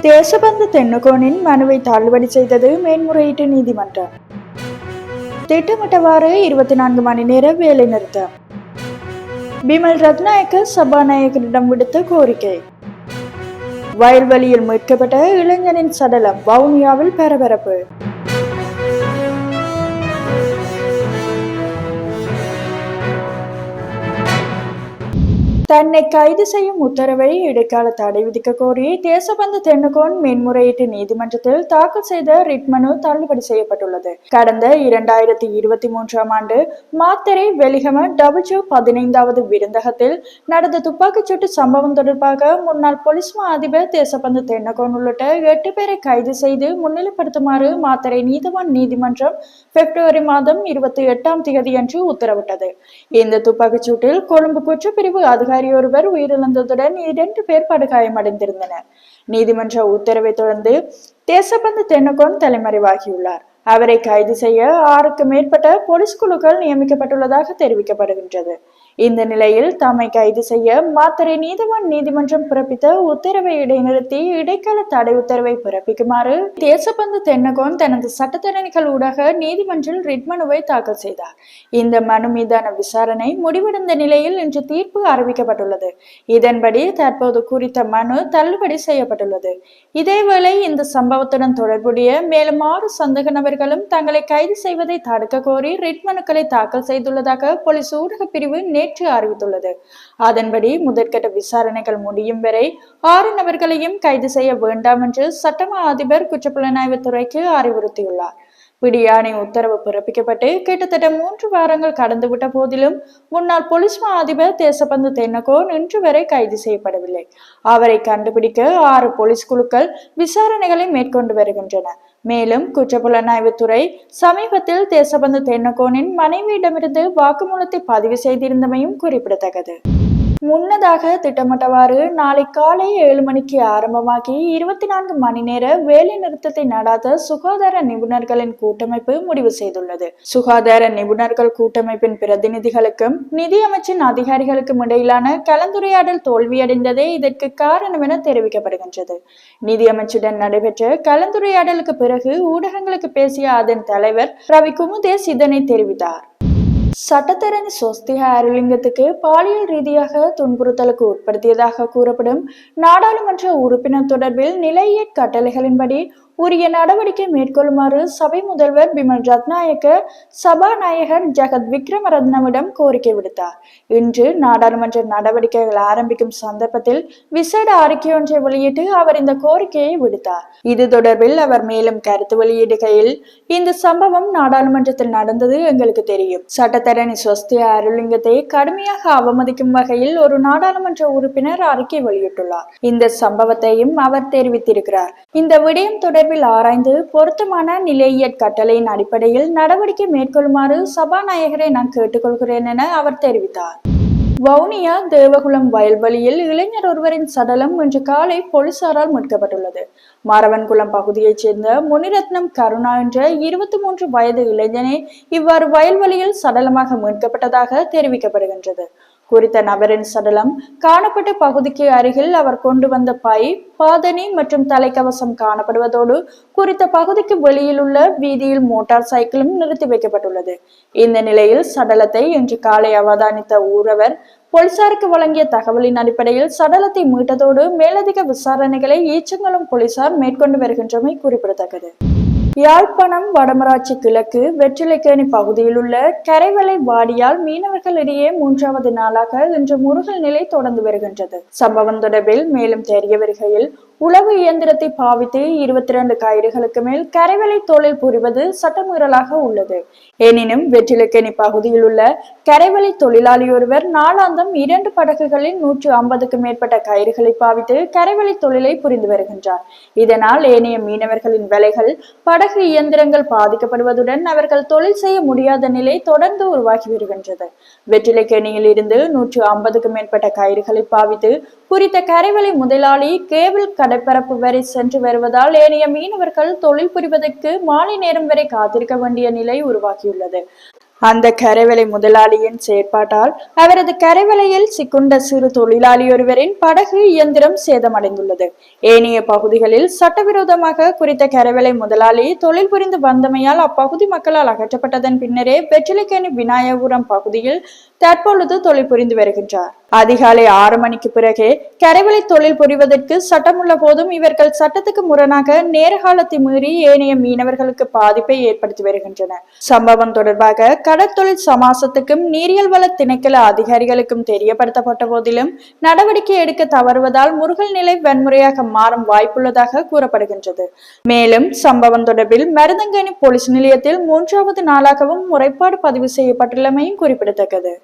தேசபந்து தென்னுகோனின் மனுவை தள்ளுபடி செய்தது மேன்முறையீட்டு நீதிமன்றம். திட்டமிட்டவாறு இருபத்தி நான்கு மணி நேர வேலை நிறுத்தம். பிமல் ரத்நாயக்க சபாநாயகரிடம் விடுத்த கோரிக்கை. வயல்வெளியில் மீட்கப்பட்ட இளைஞனின் சடலம் வவுனியாவில் பரபரப்பு. தன்னை கைது செய்யும் உத்தரவை இடைக்கால தடை விதிக்க கோரி தேசபந்து தென்னுகோன் மேன்முறையீட்டு நீதிமன்றத்தில் தாக்கல் செய்த ரிட் மனு தள்ளுபடி செய்யப்பட்டுள்ளது. கடந்த இரண்டாயிரத்தி இருபத்தி மூன்றாம் ஆண்டு மாத்தரை வெளிகம டபிள்யூ பதினைந்தாவது விருந்தகத்தில் நடந்த துப்பாக்கிச்சூட்டு சம்பவம் தொடர்பாக முன்னாள் போலீஸ் மா அதிபர் தேசபந்து தென்னகோன் உள்ளிட்ட எட்டு பேரை கைது செய்து முன்னிலைப்படுத்துமாறு மாத்தரை நீதவான் நீதிமன்றம் பிப்ரவரி மாதம் இருபத்தி எட்டாம் தேதியன்று உத்தரவிட்டது. இந்த துப்பாக்கிச்சூட்டில் கொழும்பு குற்றப்பிரிவு அதிகாரி ஒருவர் உயிரிழந்ததுடன் இரண்டு பேர் படுகாயமடைந்திருந்தனர் நீதிமன்ற உத்தரவை தொடர்ந்து தேசபந்து தென்னகோன் தலைமறைவாகியுள்ளார். அவரை கைது செய்ய ஆறுக்கு மேற்பட்ட போலீஸ் குழுக்கள் நியமிக்கப்பட்டுள்ளதாக தெரிவிக்கப்படுகின்றது. இந்த நிலையில் தம்மை கைது செய்ய மாத்தறை நீதிவான் நீதிமன்றம் பிறப்பித்த உத்தரவை இடைநிறுத்தி இடைக்கால தடை உத்தரவை பிறப்பிக்குமாறு தேசபந்து தென்னகோன் தனது சட்டத்தரணிகள் ஊடாக நீதிமன்றில் ரிட் மனுவை தாக்கல் செய்தார். இந்த மனு மீதான விசாரணை முடிவடைந்த நிலையில் இன்று தீர்ப்பு அறிவிக்கப்பட்டுள்ளது. இதன்படி தற்போது குறித்த மனு தள்ளுபடி செய்யப்பட்டுள்ளது. இதேவேளை இந்த சம்பவத்துடன் தொடர்புடைய மேலும் ஆறு சந்தேக நபர்களும் தங்களை கைது செய்வதை தடுக்க கோரி ரிட் மனுக்களை தாக்கல் செய்துள்ளதாக போலீஸ் ஊடக பிரிவு நேற்று அறிவித்துள்ளது. அதன்படி முதற்கட்ட விசாரணைகள் முடியும் வரை ஆறு நபர்களையும் கைது செய்ய வேண்டாம் என்று சட்டமா அதிபர் குற்றப்புலனாய்வு துறைக்கு அறிவுறுத்தியுள்ளார். பிடியாணை உத்தரவு பிறப்பிக்கப்பட்டு கிட்டத்தட்ட மூன்று வாரங்கள் கடந்துவிட்ட போதிலும் முன்னாள் போலீஸ் மா அதிபர் தேசபந்து தென்னகோன் இன்று வரை கைது செய்யப்படவில்லை. அவரை கண்டுபிடிக்க ஆறு போலீஸ் குழுக்கள் விசாரணைகளை மேற்கொண்டு வருகின்றன. மேலும் குற்றப்புலனாய்வுத்துறை சமீபத்தில் தேசபந்து தென்னகோனின் மனைவியிடமிருந்து வாக்குமூலத்தை பதிவு செய்திருந்தமையும் குறிப்பிடத்தக்கது. முன்னதாக திட்டமிட்டவாறு நாளை காலை ஏழு மணிக்கு ஆரம்பமாகி இருபத்தி நான்கு மணி நேர வேலை நிறுத்தத்தை நடாத்த சுகாதார நிபுணர்களின் கூட்டமைப்பு முடிவு செய்துள்ளது. சுகாதார நிபுணர்கள் கூட்டமைப்பின் பிரதிநிதிகளுக்கும் நிதியமைச்சின் அதிகாரிகளுக்கும் இடையிலான கலந்துரையாடல் தோல்வியடைந்ததே இதற்கு காரணம் என தெரிவிக்கப்படுகின்றது. நிதியமைச்சுடன் நடைபெற்ற கலந்துரையாடலுக்கு பிறகு ஊடகங்களுக்கு பேசிய அதன் தலைவர் ரவி குமுதேஸ் இதனை தெரிவித்தார். சட்டத்தரணி சொஸ்திக அருளிங்கத்துக்கு பாலியல் ரீதியாக துன்புறுத்தலுக்கு உட்படுத்தியதாக கூறப்படும் நாடாளுமன்ற உறுப்பினர் தொடர்பில் நிலைய கட்டளைகளின்படி உரிய நடவடிக்கை மேற்கொள்ளுமாறு சபை முதல்வர் பிமல் ரத்நாயக்க சபாநாயகர் ஜெகத் விக்ரமரத்னவிடம் கோரிக்கை விடுத்தார். இன்று நாடாளுமன்ற நடவடிக்கைகள் ஆரம்பிக்கும் சந்தர்ப்பத்தில் விசேட அறிக்கை ஒன்றை வெளியிட்டு அவர் இந்த கோரிக்கையை விடுத்தார். இது தொடர்பில் அவர் மேலும் கருத்து வெளியிடுகையில் இந்த சம்பவம் நாடாளுமன்றத்தில் நடந்தது எங்களுக்கு தெரியும். சட்டத்தரணி ஸ்வஸ்தி அருளிங்கத்தை கடுமையாக அவமதிக்கும் வகையில் ஒரு நாடாளுமன்ற உறுப்பினர் அறிக்கை வெளியிட்டுள்ளார். இந்த சம்பவத்தையும் அவர் தெரிவித்திருக்கிறார். இந்த விடயம் தொடர்பில் ஆராய்ந்து பொருத்தமான நிலையியற் கட்டளையின் அடிப்படையில் நடவடிக்கை மேற்கொள்ளுமாறு சபாநாயகரை நான் கேட்டுக்கொள்கிறேன் என அவர் தெரிவித்தார். வவுனியா தேவகுளம் வயல்வெளியில் இளைஞர் ஒருவரின் சடலம் இன்று காலை போலீசாரால் மீட்கப்பட்டுள்ளது. மாரவன்குளம் பகுதியைச் சேர்ந்த முனிரத்னம் கருணா என்ற இருபத்தி மூன்று வயது இளைஞனே இவ்வாறு வயல்வெளியில் சடலமாக மீட்கப்பட்டதாக தெரிவிக்கப்படுகின்றது. குறித்த நபரின் சடலம் காணப்பட்ட பகுதிக்கு அருகில் அவர் கொண்டு வந்த பை பாதணி மற்றும் தலைக்கவசம் காணப்படுவதோடு குறித்த பகுதிக்கு வெளியில் உள்ள வீதியில் மோட்டார் சைக்கிளும் நிறுத்தி வைக்கப்பட்டுள்ளது. இந்த நிலையில் சடலத்தை இன்று காலை அவதானித்த ஊரவர் போலீசாருக்கு வழங்கிய தகவலின் அடிப்படையில் சடலத்தை மீட்டதோடு மேலதிக விசாரணைகளை ஈச்சங்களும் போலீசார் மேற்கொண்டு வருகின்றமை குறிப்பிடத்தக்கது. யாழ்ப்பாணம் வடமராட்சி கிழக்கு வெற்றிலைக்கேணி பகுதியில் உள்ள கரைவலை வாடியால் மீனவர்களிடையே மூன்றாவது நாளாக இன்று முருகல் நிலை தொடர்ந்து வருகின்றது. சம்பவம் தொடர்பில் மேலும் தெரிய வருகையில் உழவு இயந்திரத்தை பாவித்து இருபத்தி இரண்டு கயிறுகளுக்கு மேல் கரைவலை தொழில் புரிவது சட்டமீறலாக உள்ளது. எனினும் வெற்றிலக்கேணி பகுதியில் உள்ள கரைவலை தொழிலாளி ஒருவர் நாளாந்தம் இரண்டு படகுகளில் நூற்று ஐம்பதுக்கு மேற்பட்ட கயிறுகளை பாவித்து கரைவலை தொழிலை புரிந்து வருகின்றார். இதனால் ஏனைய மீனவர்களின் விலைகள் படகு இயந்திரங்கள் பாதிக்கப்படுவதுடன் அவர்கள் தொழில் செய்ய முடியாத நிலை தொடர்ந்து உருவாகி வருகின்றது. வெற்றிலைக்கேணியில் இருந்து நூற்று ஐம்பதுக்கு மேற்பட்ட கயிறுகளை பாவித்து குறித்த கரைவலை முதலாளி கேபிள் கடற்பரப்பு வரை சென்று வருவதால் ஏனைய மீனவர்கள் தொழில் புரிவதற்கு மாலை நேரம் வரை காத்திருக்க வேண்டிய நிலை உருவாகியுள்ளது. அந்த கரைவலை முதலாளியின் செயற்பாட்டால் அவரது கரைவலையில் சிக்குண்ட சிறு தொழிலாளி ஒருவரின் படகு இயந்திரம் சேதமடைந்துள்ளது. ஏனைய பகுதிகளில் சட்டவிரோதமாக குறித்த கரைவலை முதலாளி தொழில் புரிந்து வந்தமையால் அப்பகுதி மக்களால் அகற்றப்பட்டதன் பின்னரே வெற்றிலைக்கேணி விநாயகபுரம் பகுதியில் தற்பொழுது தொழில் புரிந்து வருகின்றார். அதிகாலை ஆறு மணிக்கு பிறகே கரைவலை தொழில் புரிவதற்கு சட்டமுள்ள போதும் இவர்கள் சட்டத்துக்கு முரணாக நேரகாலத்தை மீறி ஏனைய மீனவர்களுக்கு பாதிப்பை ஏற்படுத்தி வருகின்றனர் சம்பவம் தொடர்பாக கடற்தொழில் சமாசத்துக்கும் நீரியல் வள திணைக்கள அதிகாரிகளுக்கும் தெரியப்படுத்தப்பட்ட போதிலும் நடவடிக்கை எடுக்க தவறுவதால் முருகல் நிலை வன்முறையாக மாறும் வாய்ப்புள்ளதாக கூறப்படுகின்றது. மேலும் சம்பவம் தொடர்பில் மருதங்கனி போலீஸ் நிலையத்தில் மூன்றாவது நாளாகவும் முறைப்பாடு பதிவு செய்யப்பட்டுள்ளமையும் குறிப்பிடத்தக்கது.